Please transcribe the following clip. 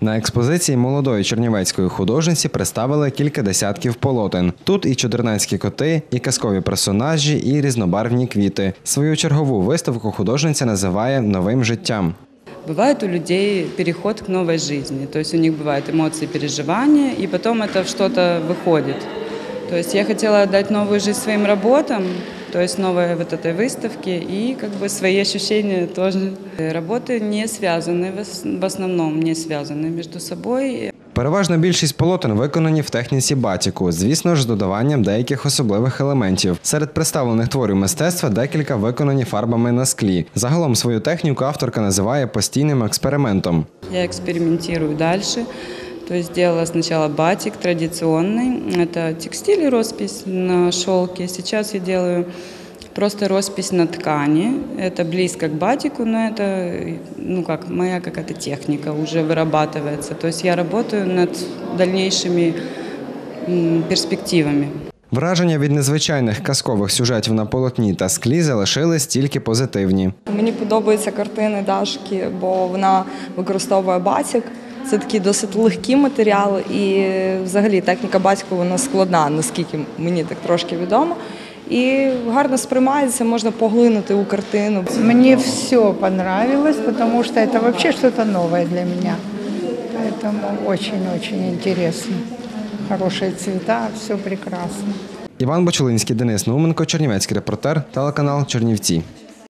На експозиції молодої чернівецької художниці представили кілька десятків полотен. Тут і чудернацькі коти, і казкові персонажі, і різнобарвні квіти. Свою чергову виставку художниця називає новим життям. Бывает у людей переход к новой жизни, то есть у них бывают эмоции, переживания, и потом это в что-то выходит. То есть я хотела отдать новую жизнь своим работам, то есть новой вот этой выставке, и как бы свои ощущения тоже. Работы не связаны, в ос- в основном не связаны между собой. Переважна більшість полотен виконані в техніці батіку, звісно ж, з додаванням деяких особливих елементів. Серед представлених творів мистецтва декілька виконані фарбами на склі. Загалом свою техніку авторка називає постійним експериментом. Я экспериментирую дальше. То есть сделала сначала батик традиционный, это текстиль и роспись на шелке. Сейчас я делаю просто роспись на ткани. Это близко к батику, но это ну как моя какая-то техника уже вырабатывается. То есть я работаю над дальнейшими м, перспективами. Враження від незвичайних казкових сюжетів на полотні та склі залишились тільки позитивні. Мені подобаються картини Дашки, бо вона використовує батік. Це такі досить легкі матеріали, і взагалі техніка батьку вона складна, наскільки мені так трошки відомо. І гарно сприймається, можна поглинути у картину. Мне все понравилось, потому что это вообще что-то новое для меня. Поэтому очень-очень интересно. Хорошие цвета, все прекрасно. Іван Бочулинський, Денис Науменко, Чернівецький репортер, телеканал Чернівці.